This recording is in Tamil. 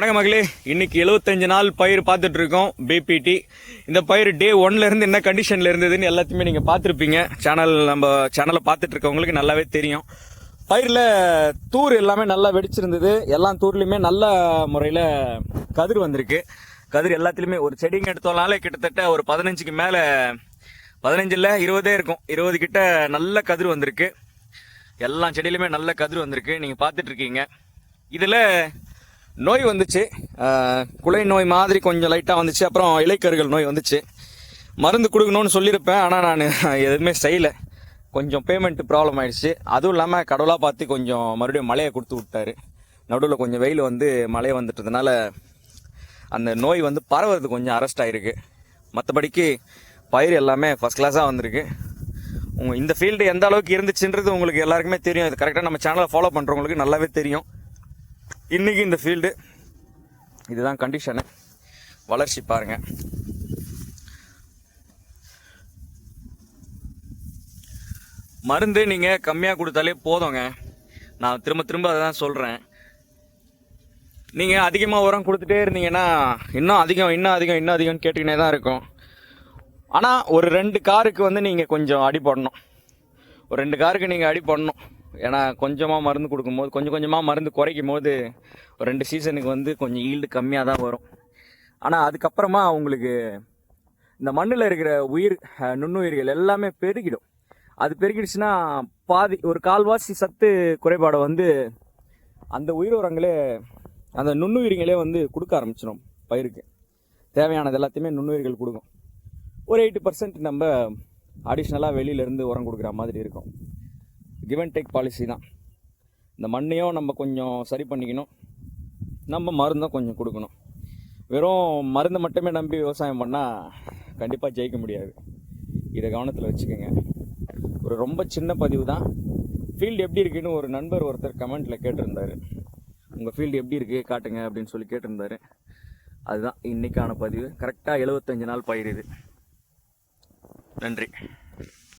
வணக்கம் மகளே. இன்னைக்கு 75 நாள் பயிர் பார்த்துட்டு இருக்கோம் பிபிடி இந்த பயிர் டே ஒன்ல இருந்து என்ன கண்டிஷன்ல இருந்ததுன்னு எல்லாத்தையுமே நீங்க பார்த்துருப்பீங்க. சேனல் நம்ம சேனலை பார்த்துட்டு இருக்கவங்களுக்கு நல்லாவே தெரியும். பயிரில் தூர் எல்லாமே நல்லா வெடிச்சிருந்தது. எல்லா தூர்லையுமே நல்ல முறையில் கதிர் வந்திருக்கு. கதிர் எல்லாத்துலேயுமே ஒரு செடிங்க எடுத்தோம்னாலே கிட்டத்தட்ட ஒரு பதினஞ்சுக்கு மேலே பதினஞ்சில் இருபதே இருக்கும். இருபது கிட்ட நல்ல கதிர் வந்திருக்கு. எல்லா செடியிலுமே நல்ல கதிர் வந்திருக்கு. நீங்கள் பார்த்துட்ருக்கீங்க. இதில் நோய் வந்துச்சு. குலை நோய் மாதிரி கொஞ்சம் லைட்டாக வந்துச்சு. அப்புறம் இலைக்கருகள் நோய் வந்துச்சு. மருந்து கொடுக்கணும்னு சொல்லியிருப்பேன். ஆனால் நான் எதுவுமே செய்யலை. கொஞ்சம் பேமெண்ட் ப்ராப்ளம் ஆயிடுச்சு. அதுவும் இல்லாமல் கடவுளாக பார்த்து கொஞ்சம் மறுபடியும் மழையை கொடுத்து விட்டாரு. நடுவில் கொஞ்சம் வெயில் வந்து மழை வந்துட்டதுனால அந்த நோய் வந்து பரவுறது கொஞ்சம் அரெஸ்ட் ஆகிருக்கு மற்றபடிக்கு பயிர் எல்லாமே ஃபஸ்ட் கிளாஸாக வந்திருக்கு. உங்கள் இந்த ஃபீல்டு எந்த அளவுக்கு இருந்துச்சுன்றது உங்களுக்கு எல்லாருக்குமே தெரியும். இது கரெக்டாக நம்ம சேனலை ஃபாலோ பண்ணுறவங்களுக்கு நல்லாவே தெரியும். இன்றைக்கி இந்த ஃபீல்டு இதுதான் கண்டிஷனு வளர்ச்சி பாருங்க. மருந்து நீங்கள் கம்மியாக கொடுத்தாலே போதுங்க. நான் திரும்ப திரும்ப அதை தான் சொல்கிறேன் நீங்கள் அதிகமாக உரம் கொடுத்துட்டே இருந்தீங்கன்னா இன்னும் அதிகம் இன்னும் அதிகம் இன்னும் அதிகம்னு கேட்டுக்கினே தான் இருக்கும். ஆனால் ஒரு ரெண்டு காருக்கு வந்து நீங்கள் கொஞ்சம் அடி போடணும் ஒரு ரெண்டு காருக்கு நீங்கள் அடி போடணும் ஏன்னா கொஞ்சமாக மருந்து கொடுக்கும்போது கொஞ்சம் கொஞ்சமாக மருந்து குறைக்கும் போது ஒரு ரெண்டு சீசனுக்கு வந்து கொஞ்சம் ஈல்டு கம்மியாக தான் வரும். ஆனால் அதுக்கப்புறமா அவங்களுக்கு இந்த மண்ணில் இருக்கிற உயிர் நுண்ணுயிர்கள் எல்லாமே பெருகிடும். அது பெருகிடுச்சுன்னா பாதி ஒரு கால்வாசி சத்து குறைபாடை வந்து அந்த உயிர் உரங்களே அந்த நுண்ணுயிரிகளே வந்து கொடுக்க ஆரம்பிச்சிடும் பயிருக்கு. தேவையானது எல்லாத்தையுமே நுண்ணுயிர்கள் கொடுக்கும். ஒரு எயிட்டி பர்சன்ட் நம்ம அடிஷ்னலாக வெளியிலேருந்து உரம் கொடுக்குற மாதிரி இருக்கும். கிவ் அண்ட் டேக் பாலிசி தான். இந்த மண்ணையும் நம்ம கொஞ்சம் சரி பண்ணிக்கணும். நம்ம மருந்தும் கொஞ்சம் கொடுக்கணும். வெறும் மருந்தை மட்டுமே நம்பி விவசாயம் பண்ணால் கண்டிப்பாக ஜெயிக்க முடியாது. இதை கவனத்தில் வச்சுக்கோங்க. ஒரு ரொம்ப சின்ன பதிவு தான். ஃபீல்டு எப்படி இருக்குன்னு ஒரு நண்பர் ஒருத்தர் கமெண்ட்டில் கேட்டிருந்தார். உங்கள் ஃபீல்டு எப்படி இருக்குது காட்டுங்க அப்படின்னு சொல்லி கேட்டிருந்தாரு. அதுதான் இன்னைக்கான பதிவு. கரெக்டாக 75 நாள் பயிர் இது. நன்றி.